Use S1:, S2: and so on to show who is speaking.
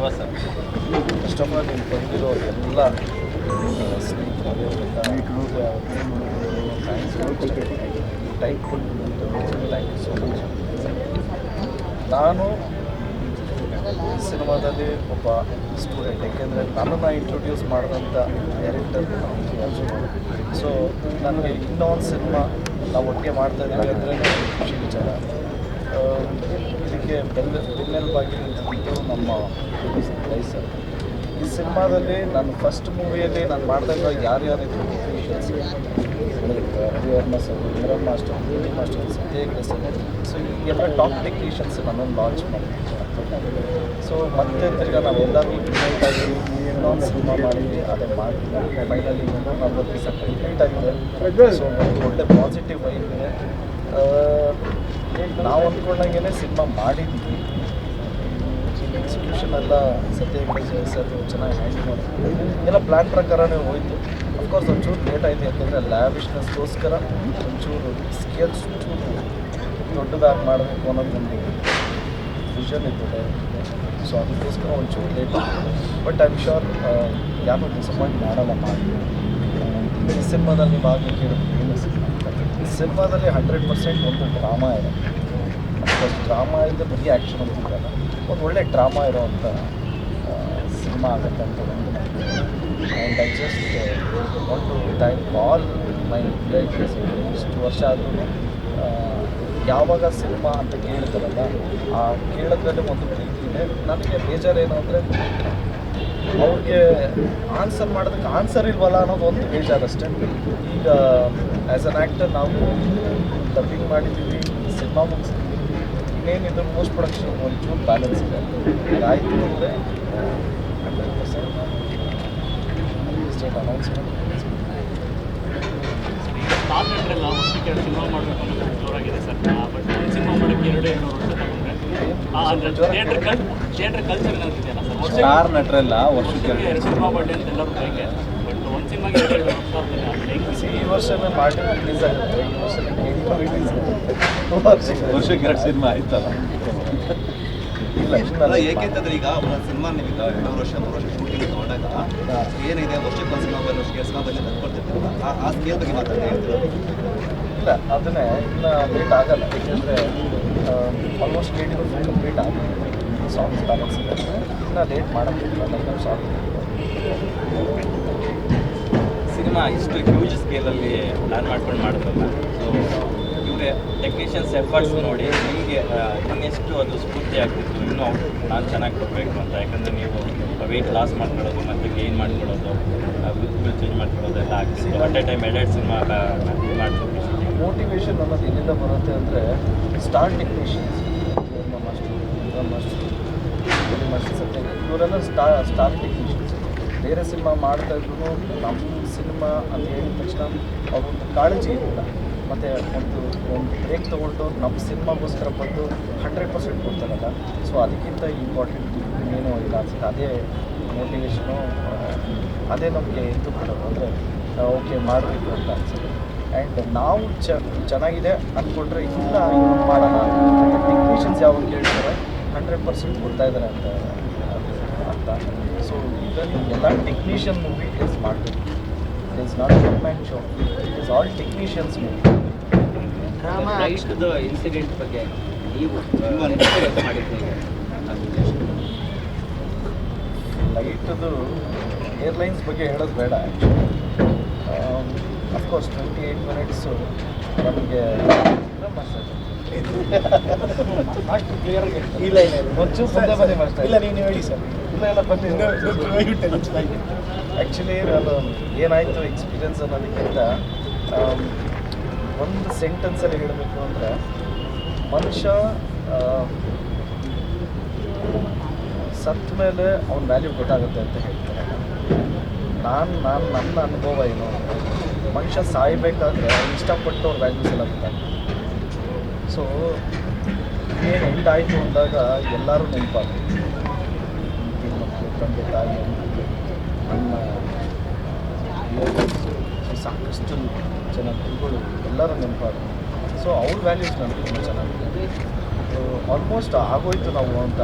S1: Dhruva sir.
S2: First of all ನೀವು ಬಂದಿರೋ ಎಲ್ಲ ನಾನು ಸಿನಿಮಾದಲ್ಲಿ ಒಬ್ಬ ಸ್ಟೂಡೆಂಟ್ ಯಾಕೆಂದರೆ ನನ್ನನ್ನು ಇಂಟ್ರೊಡ್ಯೂಸ್ ಮಾಡಿದಂಥ ಡೈರೆಕ್ಟರ್ ಸೊ ನನಗೆ ಇನ್ನೊಂದು ಸಿನಿಮಾ ನಾವು ಒಟ್ಟಿಗೆ ಮಾಡ್ತಾ ಇದ್ದೀವಿ ಅಂದರೆ ಖುಷಿ ವಿಚಾರ. ಇದಕ್ಕೆ ಬೆಲ್ಲ ಬೆನ್ನೆಲುಬಾಗಿ ನಿಂತಿದ್ದು ನಮ್ಮ ಸರ್. ಈ ಸಿನಿಮಾದಲ್ಲಿ ನಾನು ಫಸ್ಟ್ ಮೂವಿಯಲ್ಲಿ ನಾನು ಮಾಡಿದಾಗ ಯಾರ್ಯಾರು ಇದ್ರು Ravivarma sir Imran master D master Satya sir so ಎಲ್ಲ ಟಾಪ್ ಟೆಕ್ನಿಷಿಯನ್ಸ್ ನನ್ನನ್ನು ಲಾಂಚ್ ಮಾಡಿದ್ವಿ ಸೊ ಮತ್ತೆ ತಿರ್ಗಿ ನಾವು ಎಲ್ಲರೂ ಆಗಿ ನಾನ್ ಸಿನಿಮಾ ಮಾಡಿದ್ವಿ ಅದೇ ಮಾಡಿ ಫೈನಲಿ ನಲ್ವತ್ತು ದಿವಸ ಕಂಪ್ಲೀಟ್ ಆಗಿದೆ ಸೊ ಒಳ್ಳೆ ಪಾಸಿಟಿವ್ ವೈಬ್ ಇದೆ. ನಾವು ಅಂದ್ಕೊಂಡಂಗೆ ಸಿನಿಮಾ ಮಾಡಿದ್ವಿ. ಎಕ್ಸಿಕ್ಯೂಷನ್ ಎಲ್ಲ ಸತ್ಯ ಸರ್ ಚೆನ್ನಾಗಿ ಹ್ಯಾಂಡಲ್ ಮಾಡಿದ್ವಿ ಎಲ್ಲ ಪ್ಲ್ಯಾನ್ ಪ್ರಕಾರನೇ ಹೋಯಿತು. ಅಫ್ಕೋರ್ಸ್ ಒಂಚೂರು ಲೇಟ್ ಆಯಿತು, ಯಾಕೆಂದರೆ ಲ್ಯಾವಿಶ್ನೆಸ್ಗೋಸ್ಕರ ಒಂಚೂರು ಸ್ಕೇಲ್ಸ್ ಚೂರು ದೊಡ್ಡದಾಗಿ ಮಾಡಬೇಕು ಅನ್ನೋದು ಒಂದು ವಿಷನ್ ಇತ್ತು ಸೊ ಅದಕ್ಕೋಸ್ಕರ ಒಂಚೂರು late but I am sure ಯಾರು ಡಿಸಪಾಯಿಂಟ್ ಮಾಡಲ್ಲ ಮಾಡಿ ಸಿನಿಮಾದಲ್ಲಿ ನೀವು ಆಗಲಿ ಕೇಳಿದ್ರೆ ಏನು ಸಿನಿಮಾ ಈ ಸಿನಿಮಾದಲ್ಲಿ ಹಂಡ್ರೆಡ್ ಪರ್ಸೆಂಟ್ ಒಂದು ಡ್ರಾಮಾ ಇದೆ. ಅಷ್ಟು ಡ್ರಾಮಾ ಇದೆ ಬರೀ ಆ್ಯಕ್ಷನ್ ಅಂತಿದ್ದಲ್ಲ ಒಂದು ಒಳ್ಳೆ ಡ್ರಾಮಾ ಇರೋವಂಥ ಸಿನಿಮಾ ಆಗುತ್ತೆ ಅಂತ ಒಂದು and I just want to thank all my directors ಇಷ್ಟು ವರ್ಷ ಆದ್ರೂ ಯಾವಾಗ ಸಿನಿಮಾ ಅಂತ ಕೇಳ್ತಾರಲ್ಲ ಆ ಕೇಳೋದ್ರಲ್ಲಿ ಒಂದು ಪ್ರೀತಿ ಇದೆ. ನನಗೆ ಬೇಜಾರೇನು ಅಂದರೆ, ಅವ್ರಿಗೆ ಆನ್ಸರ್ ಮಾಡೋದಕ್ಕೆ ಆನ್ಸರ್ ಇಲ್ವಲ್ಲ ಅನ್ನೋದು ಒಂದು ಬೇಜಾರಷ್ಟೇ. ಈಗ ಆ್ಯಸ್ ಅನ್ ಆ್ಯಕ್ಟರ್ ನಾವು ಡಬ್ಬಿಂಗ್ ಮಾಡಿದ್ದೀವಿ ಸಿನಿಮಾ ಮುಗಿಸ್ತೀವಿ. ಇನ್ನೇನಿದ್ರು ಪೋಸ್ಟ್ ಪ್ರೊಡಕ್ಷನ್ ಒಂಚೂರು ಬ್ಯಾಲೆನ್ಸ್ ಇದೆ. ಆಯಿತು ಅಂದರೆ hundred percent state announcement
S3: star ನಟರೆಲ್ಲ ವರ್ಷಕ್ಕೆ ಎರಡು ಸಿನಿಮಾ ಮಾಡಬೇಕು ಅನ್ನೋದು ಜೋರಾಗಿದೆ ಸರ್ ಬಟ್ ಸಿನಿಮಾ ಮಾಡೋಕ್ಕೆ ಎರಡು ಎರಡು ವರ್ಷ ತಗೊಂಡ್ರೆ ಅಂದರೆ ಥಿಯೇಟ್ರ್ ಕಲ್ ಥಿಯೇಟ್ರ್ ಕಲ್ಚರ್ ಅನ್ನೋದಿದೆಯಲ್ಲ ಸರ್
S1: ಸ್ಟಾರ್ ನಟರೆಲ್ಲ ವರ್ಷಕ್ಕೆ
S3: ಎರಡು ಸಿನಿಮಾ ಮಾಡಿ ಅಂತ ಎಲ್ಲರೂ ಬೈಕೆ ಬಟ್ ಒಂದು ಸಿನಿಮಾಗೆ ಎರಡು ಎರಡು ವರ್ಷ
S2: ವರ್ಷನೇ ಮಾಡಿ ರಿಲೀಸ್ ಆಗುತ್ತೆ. ಈ ವರ್ಷ ರಿಲೀಸ್ ಆಗುತ್ತೆ. ವರ್ಷಕ್ಕೆ
S1: ವರ್ಷಕ್ಕೆ ಎರಡು ಸಿನಿಮಾ ಆಯ್ತಲ್ಲ?
S2: ಇಲ್ಲ
S4: ಅಲ್ಲ ಏಕೆಂತಂದ್ರೆ ಈಗ ಸಿನಿಮಾ ನೀವು ಎರಡು ವರ್ಷ ಮೂರು ವರ್ಷ ಶೂಟಿಂಗ್ ತಗೊಂಡಾಗ ಏನಿದೆ? ವರ್ಷಕ್ಕೆ ಒಂದು ಸಿನಿಮಾ ಬಂದು ವರ್ಷಕ್ಕೆ ಸಿನಿಮಾ ಬಂದು ತಂದ್ಕೊಡ್ತಿರ್ತೀರಲ್ಲ ಆ ಆ ಸ್ಕೇಲ್ ಬಗ್ಗೆ ಮಾತಾಡ್ತಾ ಹೇಳ್ತಿರೋದು
S2: ಇಲ್ಲ ಅದನ್ನೇ ಇನ್ನು ಲೇಟ್ ಆಗಲ್ಲ. ಯಾಕೆಂದರೆ ಆಲ್ಮೋಸ್ಟ್ ಲೇಟ್ ಫುಲ್ ಲೇಟ್ ಆಗುತ್ತೆ. ಸಾಂಗ್ಸ್ ಬ್ಯಾಲೆನ್ಸ್ ಇದೆ. ಇನ್ನು ಲೇಟ್ ಮಾಡೋಕ್ಕಿಲ್ಲ ನಮ್ಮ ಸಾಂಗ್
S5: ಸಿನಿಮಾ ಇಷ್ಟು ಹ್ಯೂಜ್ ಸ್ಕೇಲಲ್ಲಿ ಪ್ಲಾನ್ ಮಾಡ್ಕೊಂಡು ಮಾಡೋದಲ್ಲ ಸೊ ಇವರೇ ಟೆಕ್ನಿಷಿಯನ್ಸ್ ಎಫರ್ಟ್ಸ್ ನೋಡಿ ನಿಮಗೆ ಇನ್ನೆಷ್ಟು ಅದು ಸ್ಫೂರ್ತಿ ಆಗ್ತಿತ್ತು, ಇನ್ನೂ ನಾನು ಚೆನ್ನಾಗಿ ಕೊಡಬೇಕು ಅಂತ. ಯಾಕಂದರೆ ನೀವು ವೆಯ್ಟ್ ಲಾಸ್ ಮಾಡ್ಕೊಳ್ಳೋದು ಮತ್ತು ಗೇನ್ ಮಾಡ್ಕೊಳ್ಳೋದು ವಿಲ್ ಚೇಂಜ್ ಮಾಡ್ಕೊಳ್ಳೋದೆಲ್ಲ ಆಗ್ತಿತ್ತು. ಅಟ್ ಎ ಟೈಮ್ ಎಡೆಡ್ ಸಿನಿಮಾ ಮಾಡ್ತೀವಿ
S2: ಮೋಟಿವೇಶನ್ ಅನ್ನೋದು ಎಲ್ಲಿಂದ ಬರುತ್ತೆ ಅಂದರೆ ಸ್ಟಾರ್ ಟೆಕ್ನಿಷಿಯನ್ಸ್ ಮಾಸ್ಟರ್ ಮಾಸ್ಟರ್ ಇವರೆಲ್ಲ ಸ್ಟಾರ್ ಸ್ಟಾರ್ ಟೆಕ್ನಿಷಿಯನ್ಸ್ ಬೇರೆ ಸಿನಿಮಾ ಮಾಡ್ತಾ ಇದ್ರು ನಮ್ಮ ಸಿನಿಮಾ ಅಂತ ಹೇಳಿದ ತಕ್ಷಣ ಅವ್ರೊಂದು ಕಾಳಜಿ ಇರಲಿಲ್ಲ ಮತ್ತು ಒಂದು ಒಂದು ಬ್ರೇಕ್ ತೊಗೊಂಡು ನಮ್ಮ ಸಿನಿಮಾಗೋಸ್ಕರ ಬಂದು ಹಂಡ್ರೆಡ್ ಪರ್ಸೆಂಟ್ ಕೊಡ್ತಾರಲ್ಲ. ಸೊ ಅದಕ್ಕಿಂತ ಇಂಪಾರ್ಟೆಂಟ್ ಏನೂ ಇಲ್ಲ ಅನ್ಸುತ್ತೆ ಅದೇ ಮೋಟಿವೇಶನು ಅದೇ ನಮಗೆ ಇದು ಮಾಡೋದು ಅಂದರೆ ಓಕೆ ಮಾಡಬೇಕು ಅಂತ ಅನ್ಸುತ್ತೆ. ಆ್ಯಂಡ್ ನಾವು ಚ, ಚೆನ್ನಾಗಿದೆ ಅಂದ್ಕೊಂಡ್ರೆ ಇವ್ರು ಮಾಡೋಣ ಟೆಕ್ನಿಷಿಯನ್ಸ್ ಯಾವಾಗ ಕೇಳ್ತಾರೆ ಹಂಡ್ರೆಡ್ ಪರ್ಸೆಂಟ್ ಕೊಡ್ತಾ ಇದ್ದಾರೆ ಅಂತ. ಅಂತ. ಸೊ ಇದನ್ನು ಎಲ್ಲ ಟೆಕ್ನಿಷಿಯನ್ ಮೂವಿ ಇಸ್ ಮಾಡಬೇಕು. It is not one man show it is all technicians movie
S6: incident ಬಗ್ಗೆ ನೀವು
S2: ಲೈಟದು ಏರ್ಲೈನ್ಸ್ ಬಗ್ಗೆ ಹೇಳೋದು ಬೇಡ ಅಫ್ಕೋರ್ಸ್ ಟ್ವೆಂಟಿ ಏಯ್ಟ್ ಮಿನಿಟ್ಸು ನಮಗೆ ಅಷ್ಟು ಕ್ಲಿಯರ್ ಇಲ್ಲ ಇಲ್ಲ ಒಂಚೂರು ಮುಂದೆ ಬನ್ನಿ ಇಲ್ಲ ನೀವು ಹೇಳಿ ಸರ್ ಬನ್ನಿ ಆ್ಯಕ್ಚುಲಿ ನಾನು ಏನಾಯಿತು ಎಕ್ಸ್ಪೀರಿಯನ್ಸ್ ಅನ್ನೋದಕ್ಕಿಂತ ಒಂದು ಸೆಂಟೆನ್ಸಲ್ಲಿ ಹೇಳಬೇಕು ಅಂದರೆ, ಮನುಷ್ಯ ಸತ್ತ ಮೇಲೆ ಅವ್ನ ವ್ಯಾಲ್ಯೂ ಗೊತ್ತಾಗುತ್ತೆ ಅಂತ ಹೇಳ್ತಾರೆ. ನಾನು ನಾನು ನನ್ನ ಅನುಭವ ಏನು? ಮನುಷ್ಯ ಸಾಯಬೇಕಾದ್ರೆ ಇಷ್ಟಪಟ್ಟು ಅವ್ರ ವ್ಯಾಲ್ಯೂಸ್ ಎಲ್ಲ ಗೊತ್ತಾಗುತ್ತೆ. ಸೊ ಏನು ಎಂಡ್ ಆಯಿತು ಅಂದಾಗ ಎಲ್ಲರೂ ನೆನಪಾಗುತ್ತೆ. ತಂದೆ ತಾಯಿ ನಮ್ಮ ಸಾಕಷ್ಟು ಜನ ಗುರುಗಳು ಎಲ್ಲರೂ ನೆನಪಾದ್ರು. ಸೊ ಅವ್ರ ವ್ಯಾಲ್ಯೂಸ್ ನನಗೆ ತುಂಬ ಚೆನ್ನಾಗಿದೆ. ಆಲ್ಮೋಸ್ಟ್ ಆಗೋಯ್ತು ನಾವು ಅಂತ